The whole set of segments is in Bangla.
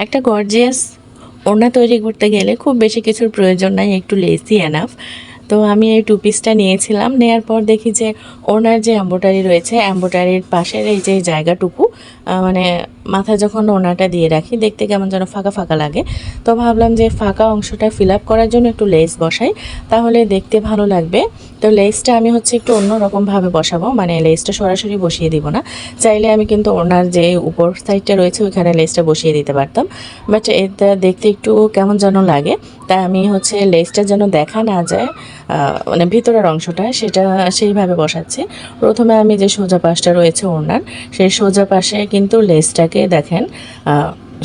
একটা গর্জিয়াস ওড়না তৈরি করতে গেলে খুব বেশি কিছুর প্রয়োজন নাই একটু লেসি এনাফ তো আমি এই টু পিসটা নিয়েছিলাম। নেয়ার পর দেখি যে ওনার যে অ্যাম্বোটারি রয়েছে অ্যাম্বোটারির পাশের এই যে জায়গাটুকু মানে মাথায় যখন ওনাটা দিয়ে রাখি, দেখতে কেমন যেন ফাঁকা ফাঁকা লাগে। তো ভাবলাম যে ফাঁকা অংশটা ফিল আপ করার জন্য একটু লেস বসাই, তাহলে দেখতে ভালো লাগবে। তো লেসটা আমি হচ্ছে একটু অন্যরকমভাবে বসাবো মানে লেসটা সরাসরি বসিয়ে দিব না। চাইলে আমি কিন্তু ওনার যে উপর সাইডটা রয়েছে, ওইখানে লেসটা বসিয়ে দিতে পারতাম। বাট এটা দেখতে একটু কেমন যেন লাগে, তাই আমি হচ্ছে লেসটা যেন দেখা না যায়। মানে ভিতরের অংশটা সেটা সেইভাবে বসাচ্ছি। প্রথমে আমি যে সোজা পাশটা রয়েছে ওনার সেই সোজা পাশে কিন্তু লেসটাকে দেখেন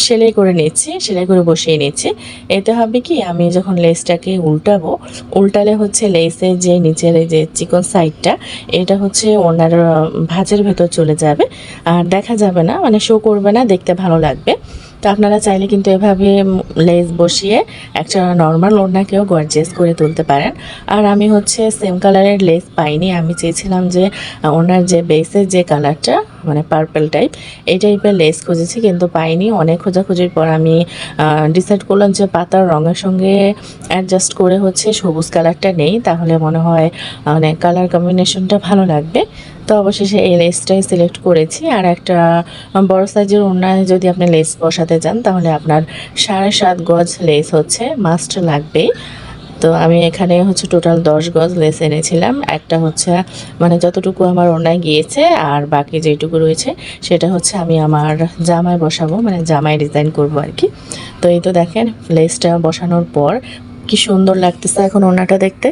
সেলাই করে নিচ্ছি, সেলাই করে বসিয়ে নিচ্ছি। এতে হবে কি, আমি যখন লেসটাকে উল্টাবো, উল্টালে হচ্ছে লেসের যে নিচের যে চিকন সাইডটা, এটা হচ্ছে ওনার ভাজের ভেতর চলে যাবে। আর দেখা যাবে না মানে শো করবে না, দেখতে ভালো লাগবে। তো আপনারা চাইলে কিন্তু এভাবে লেস বসিয়ে একটা নর্মাল ওড়নাকেও গর্জিয়াস করে তুলতে পারেন। আর আমি হচ্ছে সেম কালারের লেস পাইনি, আমি চেয়েছিলাম যে ওনার যে বেসের যে কালারটা মানে পার্পল টাইপ এই টাইপের লেস খুঁজেছি কিন্তু পাইনি। অনেক খোঁজাখুঁজির পর আমি ডিসাইড করলাম যে পাতার রঙের সঙ্গে অ্যাডজাস্ট করে হচ্ছে সবুজ কালারটা নেই। তাহলে মনে হয় মানে কালার কম্বিনেশনটা ভালো লাগবে। তো অবশেষে এই লেসটাই সিলেক্ট করেছি। আর একটা বড় সাইজের ওড়নায় যদি আপনি লেস বসাতে চান, তাহলে আপনার সাড়ে সাত গজ লেস হচ্ছে। মাস্ট লাগবেই। তো আমি এখানে হচ্ছে টোটাল দশ গজ লেস এনেছিলাম। একটা হচ্ছে মানে যতটুকু আমার ওনায় গিয়েছে আর বাকি যেটুকু রয়েছে, সেটা হচ্ছে আমি আমার জামায় বসাবো মানে জামায় ডিজাইন করব আর কি। তো এই তো দেখেন, লেসটা বসানোর পর কি সুন্দর লাগতেছে এখন ওনাটা দেখতে।